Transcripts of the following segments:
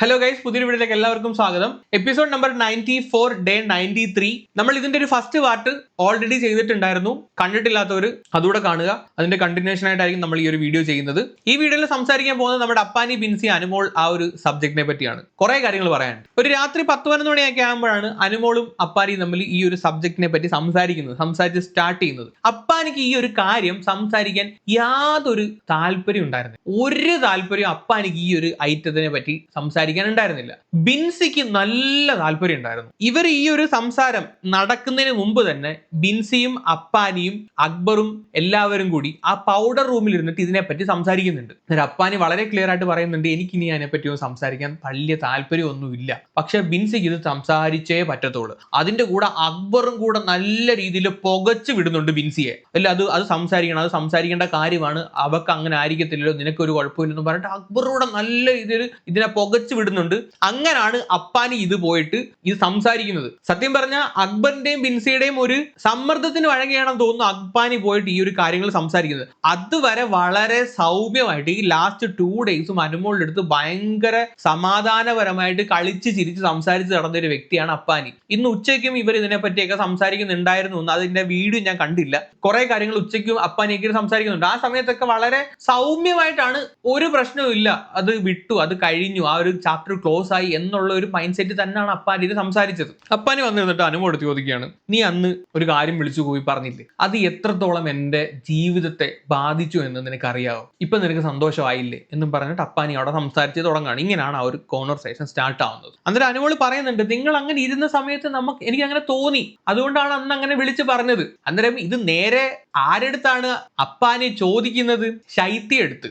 Hello guys പുതിയൊരു വീഡിയോയിലേക്ക് എല്ലാവർക്കും സ്വാഗതം. Episode number ninety four day ninety three നമ്മൾ ഇതിന്റെ ഒരു ഫസ്റ്റ് പാർട്ട് ഓൾറെഡി ചെയ്തിട്ടുണ്ടായിരുന്നു. കണ്ടിട്ടില്ലാത്തവർ അതുകൂടെ കാണുക. അതിന്റെ കണ്ടിന്യൂഷൻ ആയിട്ടായിരിക്കും നമ്മൾ ഈ ഒരു വീഡിയോ ചെയ്യുന്നത്. ഈ വീഡിയോയിൽ സംസാരിക്കാൻ പോകുന്നത് നമ്മുടെ അപ്പാനി ബിൻസി അനുമോൾ ആ ഒരു സബ്ജക്റ്റിനെ പറ്റിയാണ്. കുറെ കാര്യങ്ങൾ പറയാനുണ്ട് ഒരു രാത്രി പത്ത് പതിനൊന്ന് മണിയൊക്കെ ആകുമ്പോഴാണ് അനുമോളും അപ്പാനിയും തമ്മിൽ ഈ ഒരു സബ്ജക്റ്റിനെ പറ്റി സംസാരിക്കുന്നത് സംസാരിച്ച് സ്റ്റാർട്ട് ചെയ്യുന്നത്. അപ്പാനിക്ക് ഈ ഒരു കാര്യം സംസാരിക്കാൻ യാതൊരു താല്പര്യം ഉണ്ടായിരുന്നു ഒരു താല്പര്യം അപ്പാനിക്ക് ഈ ഒരു ഐറ്റത്തിനെ പറ്റി സംസാരിക്കാൻ ഉണ്ടായിരുന്നില്ല ബിൻസിക്ക് നല്ല താല്പര്യം ഉണ്ടായിരുന്നു. ഇവർ ഈ ഒരു സംസാരം നടക്കുന്നതിന് മുമ്പ് തന്നെ ബിൻസിയും അപ്പാനിയും അക്ബറും എല്ലാവരും കൂടി ആ പൗഡർ റൂമിൽ ഇരുന്നിട്ട് ഇതിനെപ്പറ്റി സംസാരിക്കുന്നുണ്ട്. അപ്പാനി വളരെ ക്ലിയർ ആയിട്ട് പറയുന്നുണ്ട് എനിക്ക് ഇനി അതിനെപ്പറ്റി ഒന്നും സംസാരിക്കാൻ വലിയ താല്പര്യമൊന്നുമില്ല. പക്ഷെ ബിൻസിക്ക് ഇത് സംസാരിച്ചേ പറ്റത്തുള്ളൂ. അതിന്റെ കൂടെ അക്ബറും കൂടെ നല്ല രീതിയിൽ പുകച്ചു വിടുന്നുണ്ട് ബിൻസിയെ. അല്ല അത് അത് സംസാരിക്കണം അത് സംസാരിക്കേണ്ട കാര്യമാണ്. അവക്ക് അങ്ങനെ ആയിരിക്കത്തില്ലല്ലോ നിനക്കൊരു കുഴപ്പമില്ലെന്ന് പറഞ്ഞിട്ട് അക്ബറൂടെ നല്ല രീതിയിൽ ഇതിനെ പുകച്ചു വിടുന്നുണ്ട്. അങ്ങനാണ് അപ്പാനി ഇത് പോയിട്ട് ഇത് സംസാരിക്കുന്നത്. സത്യം പറഞ്ഞാൽ അക്ബറിന്റെയും ബിൻസിയുടെയും ഒരു സമ്മർദ്ദത്തിന് വഴങ്ങിയാണെന്ന് തോന്നുന്നു അക്ബാനി പോയിട്ട് ഈ ഒരു കാര്യങ്ങൾ സംസാരിക്കുന്നത്. അതുവരെ വളരെ സൗമ്യമായിട്ട് ഈ ലാസ്റ്റ് ടു ഡേയ്സും അനുമോളുടെ അടുത്ത് ഭയങ്കര സമാധാനപരമായിട്ട് കളിച്ച് ചിരിച്ച് സംസാരിച്ച് നടന്ന ഒരു വ്യക്തിയാണ് അപ്പാനി. ഇന്ന് ഉച്ചയ്ക്കും ഇവർ ഇതിനെ പറ്റിയൊക്കെ സംസാരിക്കുന്നുണ്ടായിരുന്നു എന്ന് അതിന്റെ വീഡിയോ ഞാൻ കണ്ടില്ല. കുറെ കാര്യങ്ങൾ ഉച്ചയ്ക്കും അപ്പാനിയൊക്കെ സംസാരിക്കുന്നുണ്ട്. ആ സമയത്തൊക്കെ വളരെ സൗമ്യമായിട്ടാണ് ഒരു പ്രശ്നവും ഇല്ല അത് വിട്ടു അത് കഴിഞ്ഞു. ആ ഒരു ചാപ്റ്റർ ക്ലോസ് ആയി എന്നുള്ള ഒരു മൈൻഡ് സെറ്റ് തന്നെയാണ് അപ്പാനി ഇത് സംസാരിച്ചത്. അപ്പാനി വന്നു നിന്നിട്ട് അനുമോട് ചോദിക്കുകയാണ് നീ അന്ന് ഒരു കാര്യം വിളിച്ചു പോയി പറഞ്ഞില്ലേ? അത് എത്രത്തോളം എന്റെ ജീവിതത്തെ ബാധിച്ചു എന്ന് നിനക്കറിയാവോ? ഇപ്പൊ നിനക്ക് സന്തോഷമായില്ലേ? എന്നും പറഞ്ഞിട്ട് അപ്പാനി അവിടെ സംസാരിച്ച് തുടങ്ങുകയാണ്. ഇങ്ങനെയാണ് ആ ഒരു കോൺവെർസേഷൻ സ്റ്റാർട്ട് ആവുന്നത്. അന്നേരം അനുമോൾ പറയുന്നുണ്ട് നിങ്ങൾ അങ്ങനെ ഇരുന്ന സമയത്ത് നമുക്ക് എനിക്ക് അങ്ങനെ തോന്നി. അതുകൊണ്ടാണ് അന്ന് അങ്ങനെ വിളിച്ചു പറഞ്ഞത്. അന്നേരം ഇത് നേരെ ആരെടുത്താണ് അപ്പാനി ചോദിക്കുന്നത്? ശൈത്യ എടുത്ത്.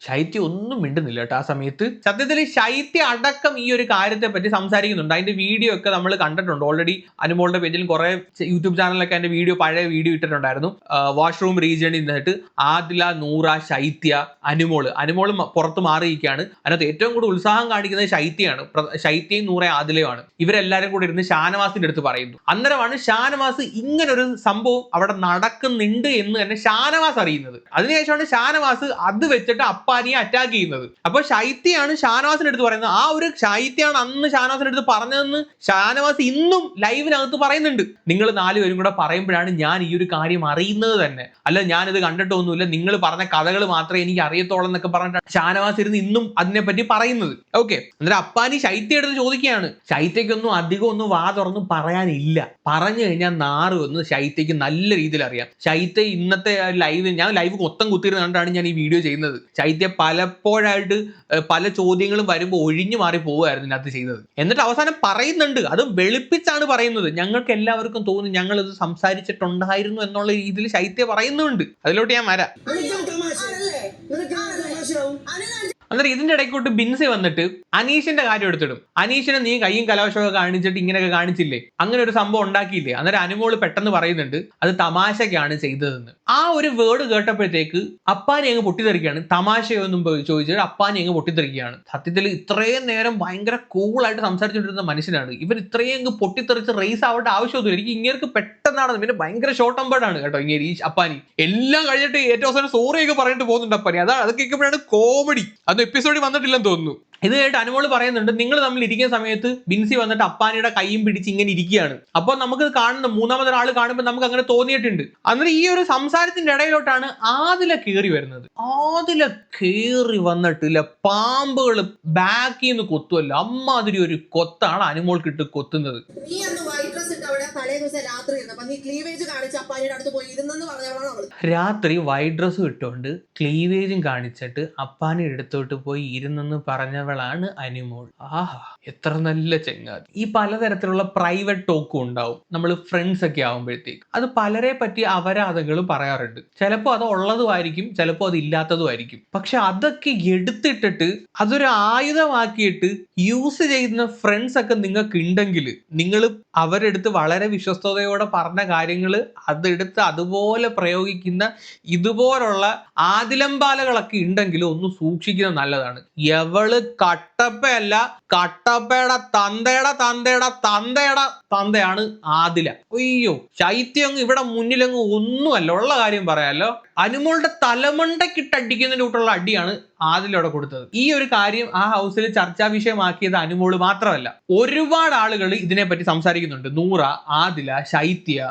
ശൈത്യ ഒന്നും മിണ്ടുന്നില്ല കേട്ടോ ആ സമയത്ത്. സത്യത്തിൽ ശൈത്യ അടക്കം ഈ ഒരു കാര്യത്തെ പറ്റി സംസാരിക്കുന്നുണ്ട്. അതിന്റെ വീഡിയോ ഒക്കെ നമ്മൾ കണ്ടിട്ടുണ്ട്. ഓൾറെഡി അനുമോളുടെ പേജിൽ കുറെ യൂട്യൂബ് ചാനലൊക്കെ അതിന്റെ വീഡിയോ പഴയ വീഡിയോ ഇട്ടിട്ടുണ്ടായിരുന്നു. വാഷ്റൂം റീജിയണിൽ നിന്നിട്ട് ആദില നൂറ ശൈത്യ അനുമോൾ. മ- പുറത്ത് മാറിയിരിക്കുകയാണ്. അതിനകത്ത് ഏറ്റവും കൂടുതൽ ഉത്സാഹം കാണിക്കുന്നത് ശൈത്യയാണ്. ശൈത്യയും നൂറ ആദിലയുമാണ്. ഇവരെല്ലാരും കൂടി ഇരുന്ന് ഷാനവാസിന്റെ അടുത്ത് പറയുന്നു. അന്നേരമാണ് ഷാനവാസ് ഇങ്ങനൊരു സംഭവം അവിടെ നടക്കുന്നുണ്ട് എന്ന് തന്നെ ഷാനവാസ് അറിയുന്നത്. അതിനുശേഷമാണ് ഷാനവാസ് അത് വെച്ചിട്ട് അപ്പാനിയെ അറ്റാക്ക് ചെയ്യുന്നത്. അപ്പൊ ശൈത്യാണ് ഷാനവാസിന്റെ അടുത്ത് പറയുന്നത്. ആ ഒരു ശൈത്യാണ് അന്ന് ഷാനവാസിന്റെ അടുത്ത് പറഞ്ഞതെന്ന് ഷാനവാസ് ഇന്നും ലൈവിനകത്ത് പറയുന്നുണ്ട്. നിങ്ങൾ നാലുപേരും കൂടെ പറയുമ്പോഴാണ് ഞാൻ ഈ ഒരു കാര്യം അറിയുന്നത് തന്നെ. അല്ല ഞാനിത് കണ്ടിട്ടൊന്നുമില്ല. നിങ്ങൾ പറഞ്ഞ കഥകൾ മാത്രമേ എനിക്ക് അറിയത്തോളം എന്നൊക്കെ പറഞ്ഞിട്ട് ഷാനവാസ് ഇരുന്ന് ഇന്നും അതിനെപ്പറ്റി പറയുന്നത്. ഓക്കെ അന്നേരം അപ്പാനി ശൈത്യ എടുത്ത് ചോദിക്കുകയാണ്. ശൈത്യക്കൊന്നും അധികം ഒന്നും വാ തുറന്ന് പറയാനില്ല. പറഞ്ഞു കഴിഞ്ഞാൽ നാറ് എന്ന് ശൈത്യക്ക് നല്ല രീതിയിൽ അറിയാം. ശൈത്യ ഇന്നത്തെ ലൈവ് ഞാൻ ലൈവ് മൊത്തം കുത്തിയിരുന്ന് കണ്ടാണ് ഞാൻ ഈ വീഡിയോ ചെയ്യുന്നത്. ശൈത്യ പലപ്പോഴായിട്ട് പല ചോദ്യങ്ങളും വരുമ്പോൾ ഒഴിഞ്ഞു മാറി പോവുമായിരുന്നു ഇതിനകത്ത് ചെയ്തത്. എന്നിട്ട് അവസാനം പറയുന്നുണ്ട്. അത് വെളുപ്പിച്ചാണ് പറയുന്നത്. ഞങ്ങൾക്ക് എല്ലാവർക്കും തോന്നി ഞങ്ങൾ ഇത് സംസാരിച്ചിട്ടുണ്ടായിരുന്നു എന്നുള്ള രീതിയിൽ ശൈത്യ പറയുന്നുണ്ട്. അതിലോട്ട് ഞാൻ വരാം. അന്നേരം ഇതിന്റെ ഇടയ്ക്കോട്ട് ബിൻസി വന്നിട്ട് അനീഷിന്റെ കാര്യം എടുത്തിടും. അനീഷിനെ നീ കൈയും കലാശമൊക്കെ കാണിച്ചിട്ട് ഇങ്ങനെയൊക്കെ കാണിച്ചില്ലേ? അങ്ങനെ ഒരു സംഭവം ഉണ്ടാക്കിയില്ലേ? അന്നേരം അനുമോൾ പെട്ടെന്ന് പറയുന്നുണ്ട് അത് തമാശക്കാണ് ചെയ്തതെന്ന്. ആ ഒരു വേർഡ് കേട്ടപ്പോഴത്തേക്ക് അപ്പാനെ അങ്ങ് പൊട്ടിത്തെറിക്കുകയാണ്. തമാശയൊന്നും പോയി അപ്പാനെ അങ്ങ് പൊട്ടിത്തെറിക്കുകയാണ്. സത്യത്തിൽ ഇത്രയും നേരം ഭയങ്കര കൂളായിട്ട് സംസാരിച്ചുകൊണ്ടിരുന്ന മനുഷ്യനാണ്. ഇവർ ഇത്രയും അങ്ങ് പൊട്ടിത്തെറിച്ച് റേസ് ആവേണ്ട ആവശ്യമൊന്നുമില്ല. എനിക്ക് ഇങ്ങനെ പെട്ടെന്നാണ് പിന്നെ ഭയങ്കര ഷോർട്ട് അമ്പേർഡാണ് കേട്ടോ ഇങ്ങനെ ഈ അപ്പാനി. എല്ലാം കഴിഞ്ഞിട്ട് ഏറ്റവും അവസാനം സോറിയൊക്കെ പറഞ്ഞിട്ട് പോകുന്നുണ്ട് അപ്പാനി. അതാണ് അത് കേൾക്കുമ്പോഴാണ് കോമഡി അത് എപ്പിസോഡിൽ വന്നിട്ടില്ലെന്ന് തോന്നുന്നു. ഇത് കേട്ട് അനുമോൾ പറയുന്നുണ്ട് നിങ്ങൾ തമ്മിൽ ഇരിക്കുന്ന സമയത്ത് ബിൻസി വന്നിട്ട് അപ്പാനിയുടെ കൈയും പിടിച്ച് ഇങ്ങനെ ഇരിക്കുകയാണ്. അപ്പോൾ നമുക്ക് കാണുന്ന മൂന്നാമതൊരാൾ കാണുമ്പോൾ നമുക്ക് അങ്ങനെ തോന്നിയിട്ടുണ്ട്. അന്നേരം ഈ ഒരു സംസാരത്തിന്റെ ഇടയിലോട്ടാണ് ആദില കയറി വരുന്നത്. ആദില കയറി വന്നിട്ടില്ല. പാമ്പുകൾ ബാക്കിൽ നിന്ന് കൊത്തുമല്ലോ അമ്മാതിരി ഒരു കൊത്താണ് അനുമോൾക്കിട്ട് കൊത്തുന്നത്. രാത്രി ക്ലീവേജ് അടുത്ത് പോയി ഇരുന്നെന്ന് പറഞ്ഞവളാണ് രാത്രി വൈറ്റ് ഡ്രസ്സ് ഇട്ടുകൊണ്ട് ക്ലീവേജും കാണിച്ചിട്ട് അപ്പാനെ എടുത്തോട്ട് പോയി ഇരുന്നെന്ന് പറഞ്ഞവളാണ് അനിമോൾ. ആഹാ എത്ര നല്ല ചെങ്ങാതി. ഈ പലതരത്തിലുള്ള പ്രൈവറ്റ് ടോക്കും ഉണ്ടാവും. നമ്മൾ ഫ്രണ്ട്സ് ഒക്കെ ആവുമ്പോഴത്തേക്ക്. അത് പലരെ പറ്റി അപരാധങ്ങൾ പറയാറുണ്ട്. ചിലപ്പോൾ അത് ഉള്ളതുമായിരിക്കും ചിലപ്പോൾ അത് ഇല്ലാത്തതുമായിരിക്കും. പക്ഷെ അതൊക്കെ എടുത്തിട്ടിട്ട് അതൊരു ആയുധമാക്കിയിട്ട് യൂസ് ചെയ്യുന്ന ഫ്രണ്ട്സ് ഒക്കെ നിങ്ങൾക്ക് ഉണ്ടെങ്കിൽ നിങ്ങൾ അവരെടുത്ത് വളരെ വിശ്വസ്തയോടെ പറഞ്ഞ കാര്യങ്ങൾ അതെടുത്ത് അതുപോലെ പ്രയോഗിക്കുന്ന ഇതുപോലുള്ള ആദിലമ്പാലകളൊക്കെ ഉണ്ടെങ്കിലും ഒന്ന് സൂക്ഷിക്കുന്നത് നല്ലതാണ്. എവൾ കട്ടപ്പയല്ല കട്ടപ്പയുടെ തന്തയുടെ തന്തയുടെ തന്തയുടെ തന്തയാണ് ആദില. അയ്യോ ശൈത്യം ഇവിടെ മുന്നിലങ്ങ് ഒന്നുമല്ല. ഉള്ള കാര്യം പറയാലോ. അനുമോളുടെ തലമണ്ടക്കിട്ട് അടിക്കുന്നതിന് കൂട്ടുള്ള അടിയാണ് ആദിലവിടെ കൊടുത്തത്. ഈ ഒരു കാര്യം ആ ഹൗസിൽ ചർച്ചാ വിഷയമാക്കിയത് അനുമോൾ മാത്രമല്ല. ഒരുപാട് ആളുകൾ ഇതിനെപ്പറ്റി സംസാരിക്കുന്നുണ്ട്. നൂറ ആദില ശൈത്യ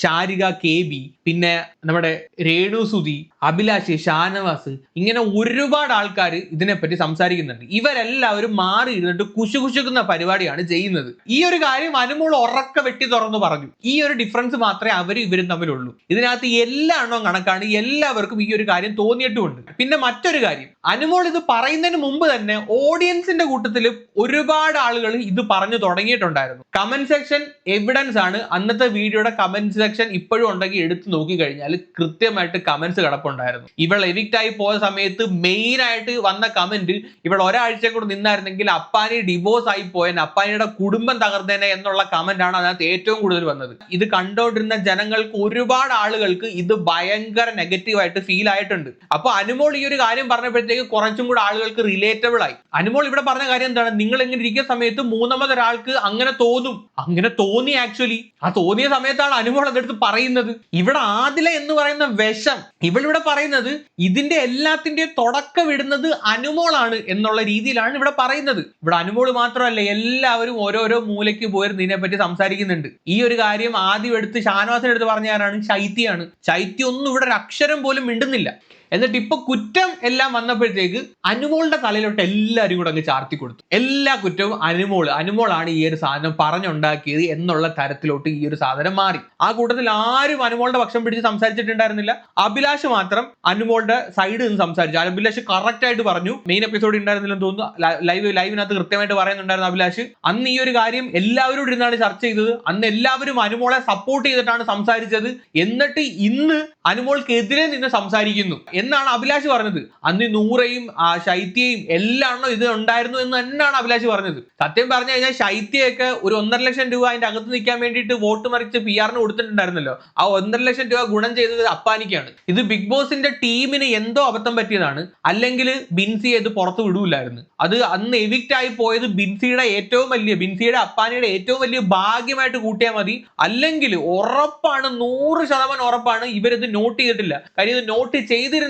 ശാരിക കെ ബി പിന്നെ നമ്മുടെ രേണു സുധി അഭിലാഷ് ഷാനവാസ് ഇങ്ങനെ ഒരുപാട് ആൾക്കാർ ഇതിനെപ്പറ്റി സംസാരിക്കുന്നുണ്ട്. ഇവരെല്ലാവരും മാറി ഇരുന്നിട്ട് കുശുകുശുക്കുന്ന പരിപാടിയാണ് ചെയ്യുന്നത്. ഈ ഒരു കാര്യം അനുമോൾ ഉറക്ക വെട്ടി തുറന്നു പറഞ്ഞു. ഈ ഒരു ഡിഫറൻസ് മാത്രമേ അവരും ഇവരും തമ്മിലുള്ളൂ. ഇതിനകത്ത് എല്ലാ എണ്ണവും കണക്കാണ്. എല്ലാവർക്കും ഈ ഒരു കാര്യം തോന്നിയിട്ടുമുണ്ട്. പിന്നെ മറ്റൊരു കാര്യം. അനുമോൾ ഇത് പറയുന്നതിന് മുമ്പ് തന്നെ ഓഡിയൻസിന്റെ കൂട്ടത്തിൽ ഒരുപാട് ആളുകൾ ഇത് പറഞ്ഞു തുടങ്ങിയിട്ടുണ്ടായിരുന്നു. കമന്റ് സെക്ഷൻ എവിഡൻസ് ആണ്. അന്നത്തെ വീഡിയോയുടെ കമന്റ് സെക്ഷൻ ഇപ്പോഴും ഉണ്ടെങ്കിൽ എടുത്തു നോക്കി കഴിഞ്ഞാൽ കൃത്യമായിട്ട് കമന്റ്സ് കിടപ്പുണ്ടായിരുന്നു. ഇവൾ എവിക്റ്റ് ആയി പോയ സമയത്ത് മെയിൻ ആയിട്ട് വന്ന കമന്റ് ഇവൾ ഒരാഴ്ച കൂടെ നിന്നായിരുന്നെങ്കിൽ അപ്പാനി ഡിവോഴ്സ് ആയി പോയൻ അപ്പാനിയുടെ കുടുംബം തകർന്നേനെ എന്നുള്ള കമന്റ് ആണ് അതിനകത്ത് ഏറ്റവും കൂടുതൽ വന്നത്. ഇത് കണ്ടോണ്ടിരുന്ന ജനങ്ങൾക്ക് ഒരുപാട് ആളുകൾക്ക് ഇത് ഭയങ്കര നെഗറ്റീവായിട്ട് ഫീൽ ആയിട്ടുണ്ട്. അപ്പൊ അനുമോൾ ഈ ഒരു കാര്യം പറഞ്ഞപ്പോഴത്തേക്ക് കുറച്ചും കൂടെ ആളുകൾക്ക് റിലേറ്റബിൾ ആയി. അനുമോൾ ഇവിടെ പറഞ്ഞ കാര്യം എന്താണ്? നിങ്ങൾ ഇങ്ങനെ ഇരിക്കുന്ന സമയത്ത് മൂന്നാമത് ഒരാൾക്ക് അങ്ങനെ തോന്നും. അങ്ങനെ തോന്നി ആക്ച്വലി ആ തോന്നിയ സമയത്താണ് അനുമോൾ അതെടുത്ത് പറയുന്നത്. ഇവിടെ ആദില എന്ന് പറയുന്ന വിഷം ഇവളിവിടെ പറയുന്നത് ഇതിന്റെ എല്ലാത്തിന്റെ തുടക്കം ഇടുന്നത് അനുമോളാണ് എന്നുള്ള രീതിയിലാണ് ഇവിടെ പറയുന്നത്. ഇവിടെ അനുമോൾ മാത്രമല്ല എല്ലാവരും ഓരോരോ മൂലയ്ക്ക് പോയിരുന്ന് ഇതിനെപ്പറ്റി സംസാരിക്കുന്നുണ്ട്. ഈ ഒരു കാര്യം ആദ്യം എടുത്ത് ഷാനവാസിനെടുത്ത് പറഞ്ഞ ആരാണ്? ശൈത്യാണ് ശൈത്യം ഒന്നും ഇവിടെ ഒരു അക്ഷരം പോലും മിണ്ടുന്നില്ല. എന്നിട്ട് ഇപ്പൊ കുറ്റം എല്ലാം വന്നപ്പോഴത്തേക്ക് അനുമോളുടെ തലയിലോട്ട് എല്ലാവരും കൂടെ അങ്ങ് ചാർത്തി കൊടുത്തു. എല്ലാ കുറ്റവും അനുമോൾ അനുമോളാണ് ഈ ഒരു സാധനം പറഞ്ഞുണ്ടാക്കിയത് എന്നുള്ള തരത്തിലോട്ട് ഈ ഒരു സാധനം മാറി. ആ കൂട്ടത്തിൽ ആരും അനുമോളുടെ പക്ഷം പിടിച്ച് സംസാരിച്ചിട്ടുണ്ടായിരുന്നില്ല. അഭിലാഷ് മാത്രം അനുമോളുടെ സൈഡിൽ നിന്ന് സംസാരിച്ചു. അഭിലാഷ് കറക്റ്റ് ആയിട്ട് പറഞ്ഞു. മെയിൻ എപ്പിസോഡ് ഉണ്ടായിരുന്നില്ലെന്ന് തോന്നുന്നു. ലൈവ് ലൈവിനകത്ത് കൃത്യമായിട്ട് പറയുന്നുണ്ടായിരുന്നു അഭിലാഷ്. അന്ന് ഈ ഒരു കാര്യം എല്ലാവരും ഇരുന്നാണ് ചർച്ച ചെയ്തത്. അന്ന് എല്ലാവരും അനുമോളെ സപ്പോർട്ട് ചെയ്തിട്ടാണ് സംസാരിച്ചത്. എന്നിട്ട് ഇന്ന് അനുമോൾക്കെതിരെ നിന്ന് സംസാരിക്കുന്നു. എന്നാണ് അഭിലാഷ് പറഞ്ഞത്. അന്ന് നൂറയും ശൈത്യയും എല്ലാം ഇത് ഉണ്ടായിരുന്നു എന്ന് തന്നെയാണ് അഭിലാഷ് പറഞ്ഞത്. സത്യം പറഞ്ഞു കഴിഞ്ഞാൽ ശൈത്യയൊക്കെ ഒരു ഒന്നര ലക്ഷം രൂപ അതിന്റെ അകത്ത് നിൽക്കാൻ വേണ്ടിയിട്ട് വോട്ട് മറിച്ച് പി ആറിന് കൊടുത്തിട്ടുണ്ടായിരുന്നല്ലോ. ആ ഒന്നര ലക്ഷം രൂപ ഗുണം ചെയ്തത് അപ്പാനിക്കാണ്. ഇത് ബിഗ് ബോസിന്റെ ടീമിന് എന്തോ അബദ്ധം പറ്റിയതാണ്. അല്ലെങ്കിൽ ബിൻസിയെ ഇത് പുറത്ത് വിടൂലായിരുന്നു. അത് അന്ന് എവിക്റ്റ് ആയി പോയത് ബിൻസിയുടെ ഏറ്റവും വലിയ ബിൻസിയുടെ അപ്പാനിയുടെ ഏറ്റവും വലിയ ഭാഗ്യമായിട്ട് കൂട്ടിയാൽ മതി. അല്ലെങ്കിൽ ഉറപ്പാണ് നൂറ് ശതമാനം ഉറപ്പാണ് ഇവരിത് നോട്ട് ചെയ്തിട്ടില്ല. കാര്യം ഇത് നോട്ട്